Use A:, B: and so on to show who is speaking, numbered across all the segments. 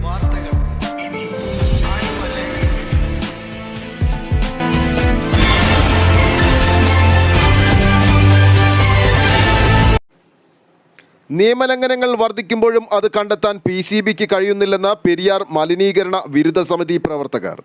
A: വാർത്തകൾ ഇനി.
B: നിയമലംഘനങ്ങൾ വർദ്ധിക്കുമ്പോഴും അത് കണ്ടെത്താൻ പി സി ബിക്ക് കഴിയുന്നില്ലെന്ന് പെരിയാർ മലിനീകരണ വിരുദ്ധ സമിതി പ്രവർത്തകർ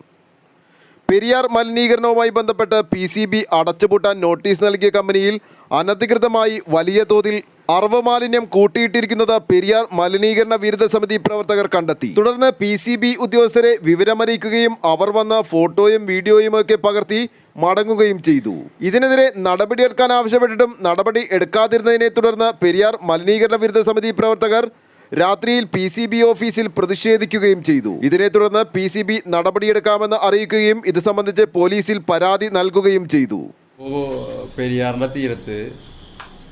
B: പെരിയാർ മലിനീകരണവുമായി ബന്ധപ്പെട്ട് പി സി ബി അടച്ചുപൂട്ടാൻ നോട്ടീസ് നൽകിയ കമ്പനിയിൽ അനധികൃതമായി വലിയ തോതിൽ അറവ് മാലിന്യം കൂട്ടിയിട്ടിരിക്കുന്നത് പെരിയാർ മലിനീകരണ വിരുദ്ധ സമിതി പ്രവർത്തകർ കണ്ടെത്തി. തുടർന്ന് പി സി ബി ഉദ്യോഗസ്ഥരെ വിവരമറിയിക്കുകയും അവർ വന്ന ഫോട്ടോയും വീഡിയോയും ഒക്കെ പകർത്തി മടങ്ങുകയും ചെയ്തു. ഇതിനെതിരെ നടപടിയെടുക്കാൻ ആവശ്യപ്പെട്ടിട്ടും നടപടി എടുക്കാതിരുന്നതിനെ തുടർന്ന് പെരിയാർ മലിനീകരണ വിരുദ്ധ സമിതി പ്രവർത്തകർ രാത്രിയിൽ പി സി ബി ഓഫീസിൽ പ്രതിഷേധിക്കുകയും ചെയ്തു. ഇതിനെ തുടർന്ന് പി സി ബി നടപടിയെടുക്കാമെന്ന് അറിയിക്കുകയും ഇത് സംബന്ധിച്ച് പോലീസിൽ പരാതി നൽകുകയും ചെയ്തു.
C: പെരിയാറിന്റെ തീരത്ത്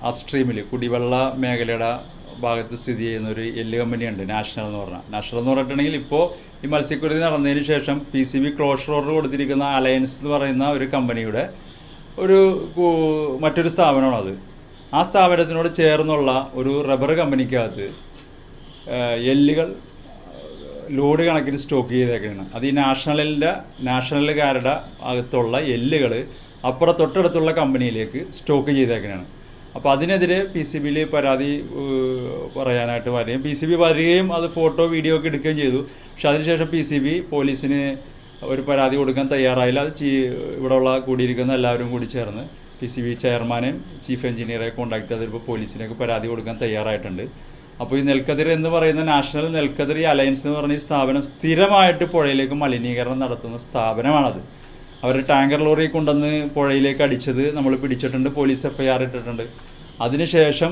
C: അപ്സ്ട്രീമിൽ കുടിവെള്ള മേഖലയുടെ ഭാഗത്ത് സ്ഥിതി ചെയ്യുന്ന ഒരു എല്ല് കമ്പനിയുണ്ട് നാഷണൽ എന്ന് പറഞ്ഞാൽ നാഷണൽ എന്ന് പറഞ്ഞിട്ടുണ്ടെങ്കിൽ ഇപ്പോൾ ഈ മത്സ്യക്കുരുതി നടന്നതിന് ശേഷം P C B closure order കൊടുത്തിരിക്കുന്ന അലയൻസ് എന്ന് പറയുന്ന ഒരു കമ്പനിയുടെ ഒരു മറ്റൊരു സ്ഥാപനമാണത് ആ സ്ഥാപനത്തിനോട് ചേർന്നുള്ള ഒരു റബ്ബർ കമ്പനിക്കകത്ത് എല്ലുകൾ ലോഡ് കണക്കിന് സ്റ്റോക്ക് ചെയ്തേക്കാണ് അത് ഈ നാഷണലിന്റെ നാഷണലുകാരുടെ അകത്തുള്ള എല്ലുകൾ അപ്പുറം തൊട്ടടുത്തുള്ള കമ്പനിയിലേക്ക് സ്റ്റോക്ക് ചെയ്തേക്കാണ് അപ്പോൾ അതിനെതിരെ പി സി ബിയിൽ പരാതി പറയാനായിട്ട് വരികയും പി സി ബി വരികയും അത് ഫോട്ടോ വീഡിയോ ഒക്കെ എടുക്കുകയും ചെയ്തു. പക്ഷെ അതിനുശേഷം പി സി ബി പോലീസിന് ഒരു പരാതി കൊടുക്കാൻ തയ്യാറായില്ല. അത് ചീ ഇവിടെയുള്ള കൂടിയിരിക്കുന്ന എല്ലാവരും കൂടി ചേർന്ന് പി സി ബി ചെയർമാനെയും ചീഫ് എഞ്ചിനീയറെ കോൺടാക്ട് ചെയ്തിപ്പോൾ പോലീസിനൊക്കെ പരാതി കൊടുക്കാൻ തയ്യാറായിട്ടുണ്ട്. അപ്പോൾ ഈ നെൽക്കതിർ എന്ന് പറയുന്ന നാഷണൽ നെൽക്കതിർ അലയൻസ് എന്ന് പറഞ്ഞ ഈ സ്ഥാപനം സ്ഥിരമായിട്ട് പുഴയിലേക്ക് മലിനീകരണം നടത്തുന്ന സ്ഥാപനമാണത്. അവർ ടാങ്കർ ലോറി കൊണ്ടുവന്ന് പുഴയിലേക്ക് അടിച്ചത് നമ്മൾ പിടിച്ചിട്ടുണ്ട് പോലീസ് എഫ് ഐ ആർ ഇട്ടിട്ടുണ്ട്. അതിനുശേഷം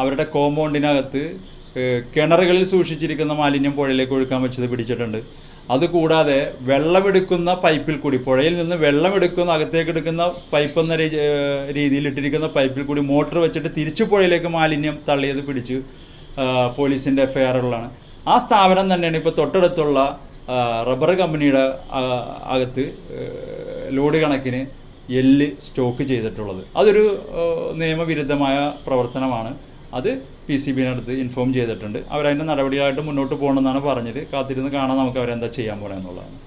C: അവരുടെ കോമ്പൗണ്ടിനകത്ത് കിണറുകളിൽ സൂക്ഷിച്ചിരിക്കുന്ന മാലിന്യം പുഴയിലേക്ക് ഒഴുക്കാൻ വെച്ചത് പിടിച്ചിട്ടുണ്ട്. അതുകൂടാതെ വെള്ളമെടുക്കുന്ന പൈപ്പിൽ കൂടി പുഴയിൽ നിന്ന് വെള്ളമെടുക്കുന്ന അകത്തേക്ക് എടുക്കുന്ന പൈപ്പ് എന്ന രീതിയിൽ ഇട്ടിരിക്കുന്ന പൈപ്പിൽ കൂടി മോട്ടർ വെച്ചിട്ട് തിരിച്ചു പുഴയിലേക്ക് മാലിന്യം തള്ളിയത് പിടിച്ചു പോലീസിന്റെ എഫ് ഐ ആ സ്ഥാപനം തന്നെയാണ് ഇപ്പോൾ തൊട്ടടുത്തുള്ള റബ്ബർ കമ്പനിയുടെ അകത്ത് ലോഡ് കണക്കിന് എല്ല് സ്റ്റോക്ക് ചെയ്തിട്ടുള്ളത്. അതൊരു നിയമവിരുദ്ധമായ പ്രവർത്തനമാണ്. അത് പി സി ബിനടുത്ത് ഇൻഫോം ചെയ്തിട്ടുണ്ട്. അവരതിന്റെ നടപടിയായിട്ട് മുന്നോട്ട് പോകണമെന്നാണ് പറഞ്ഞത്. കാത്തിരുന്ന് കാണാൻ നമുക്ക് അവരെന്താ ചെയ്യാൻ പോകണം എന്നുള്ളതാണ്.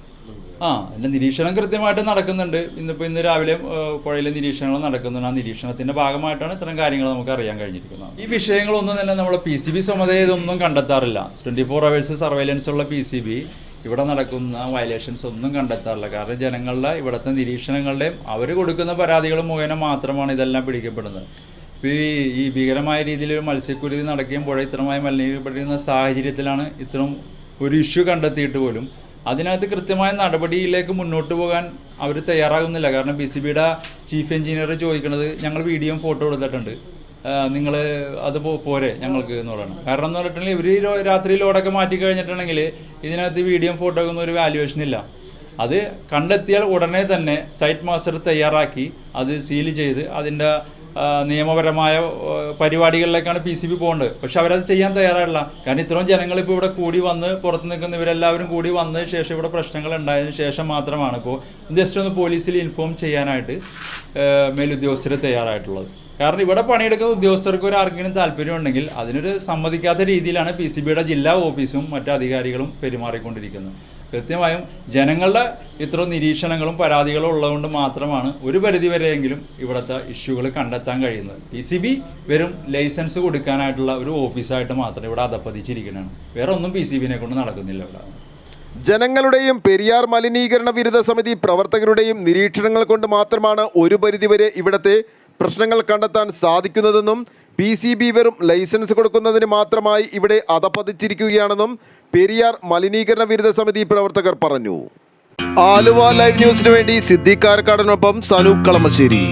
C: ആ എന്റെ നിരീക്ഷണം കൃത്യമായിട്ട് നടക്കുന്നുണ്ട്. ഇന്നിപ്പോൾ ഇന്ന് രാവിലെ പുഴയിലെ നിരീക്ഷണങ്ങൾ നടക്കുന്നുണ്ട്. ആ നിരീക്ഷണത്തിന്റെ ഭാഗമായിട്ടാണ് ഇത്തരം കാര്യങ്ങൾ നമുക്ക് അറിയാൻ കഴിഞ്ഞിരിക്കുന്നത്. ഈ വിഷയങ്ങളൊന്നും തന്നെ നമ്മൾ പി സി ബി ഇതൊന്നും കണ്ടെത്താറില്ല. ട്വന്റി ഫോർ അവേഴ്സ് സർവൈലൻസ് ഉള്ള പി സി ബി ഇവിടെ നടക്കുന്ന വയലേഷൻസ് ഒന്നും കണ്ടെത്താറില്ല. കാരണം ജനങ്ങളുടെ ഇവിടുത്തെ നിരീക്ഷണങ്ങളുടെയും അവർ കൊടുക്കുന്ന പരാതികൾ മുഖേന മാത്രമാണ് ഇതെല്ലാം പിടിക്കപ്പെടുന്നത്. ഇപ്പോൾ ഈ ഈ ഭീകരമായ രീതിയിൽ ഒരു മത്സ്യക്കുരുതി നടക്കുകയും പുഴ ഇത്രമായി മലിനീകരിക്കപ്പെടുന്ന സാഹചര്യത്തിലാണ് ഇത്തരം ഒരു ഇഷ്യൂ കണ്ടെത്തിയിട്ട് പോലും അതിനകത്ത് കൃത്യമായ നടപടിയിലേക്ക് മുന്നോട്ട് പോകാൻ അവർ തയ്യാറാകുന്നില്ല. കാരണം ബി സി ബിയുടെ ചീഫ് എഞ്ചിനീയർ ചോദിക്കുന്നത് ഞങ്ങൾ വീഡിയോയും ഫോട്ടോ എടുത്തിട്ടുണ്ട്. നിങ്ങൾ അത് പോരെ ഞങ്ങൾക്ക് എന്ന് പറയണം. കാരണം എന്ന് പറഞ്ഞിട്ടുണ്ടെങ്കിൽ ഇവർ രാത്രി ലോഡൊക്കെ മാറ്റി കഴിഞ്ഞിട്ടുണ്ടെങ്കിൽ ഇതിനകത്ത് വീഡിയോ ഫോട്ടോ ഒന്നും ഒരു വാല്യുവേഷൻ ഇല്ല. അത് കണ്ടെത്തിയാൽ ഉടനെ തന്നെ സൈറ്റ് മാസ്റ്റർ തയ്യാറാക്കി അത് സീൽ ചെയ്ത് അതിന്റെ നിയമപരമായ പരിപാടികളിലേക്കാണ് പി സി ബി പോകേണ്ടത്. പക്ഷെ അവരത് ചെയ്യാൻ തയ്യാറായില്ല കാരണം ഇത്രയും ജനങ്ങൾ ഇപ്പോൾ ഇവിടെ കൂടി വന്ന് പുറത്ത് നിൽക്കുന്ന ഇവരെല്ലാവരും കൂടി വന്നതിന് ശേഷം ഇവിടെ പ്രശ്നങ്ങൾ ഉണ്ടായതിന് ശേഷം മാത്രമാണ് ഇപ്പോൾ ജസ്റ്റ് ഒന്ന് പോലീസിൽ ഇൻഫോം ചെയ്യാനായിട്ട് മേലുദ്യോഗസ്ഥർ തയ്യാറായിട്ടുള്ളത്. കാരണം ഇവിടെ പണിയെടുക്കുന്ന ഉദ്യോഗസ്ഥർക്ക് ഒരു ആർക്കെങ്കിലും താല്പര്യം ഉണ്ടെങ്കിൽ അതിനൊരു സമ്മതിക്കാത്ത രീതിയിലാണ് പി സി ബിയുടെ ജില്ലാ ഓഫീസും മറ്റു അധികാരികളും പെരുമാറിക്കൊണ്ടിരിക്കുന്നത്. കൃത്യമായും ജനങ്ങളുടെ ഇത്ര നിരീക്ഷണങ്ങളും പരാതികളും ഉള്ളതുകൊണ്ട് മാത്രമാണ് ഒരു പരിധിവരെയെങ്കിലും ഇവിടുത്തെ ഇഷ്യൂകൾ കണ്ടെത്താൻ കഴിയുന്നത്. പി സി ബി വെറും ലൈസൻസ് കൊടുക്കാനായിട്ടുള്ള ഒരു ഓഫീസായിട്ട് മാത്രം ഇവിടെ അധപ്പതിച്ചിരിക്കുന്നതാണ്. വേറെ ഒന്നും പി സി ബിനെ കൊണ്ട് നടക്കുന്നില്ല ഇവിടെ.
B: ജനങ്ങളുടെയും പെരിയാർ മലിനീകരണ വിരുദ്ധ സമിതി പ്രവർത്തകരുടെയും നിരീക്ഷണങ്ങൾ കൊണ്ട് മാത്രമാണ് ഒരു പരിധിവരെ ഇവിടത്തെ പ്രശ്നങ്ങൾ കണ്ടെത്താൻ സാധിക്കുന്നതെന്നും പി സി ബി വെറും ലൈസൻസ് കൊടുക്കുന്നതിന് മാത്രമായി ഇവിടെ അധപ്പതിച്ചിരിക്കുകയാണെന്നും പെരിയാർ മലിനീകരണ വിരുദ്ധ സമിതി പ്രവർത്തകർ പറഞ്ഞു. ആലുവ ലൈവ് ന്യൂസിനു വേണ്ടി സിദ്ദിഖ് കാരക്കാടനൊപ്പം സനൂപ് കളമശ്ശേരി.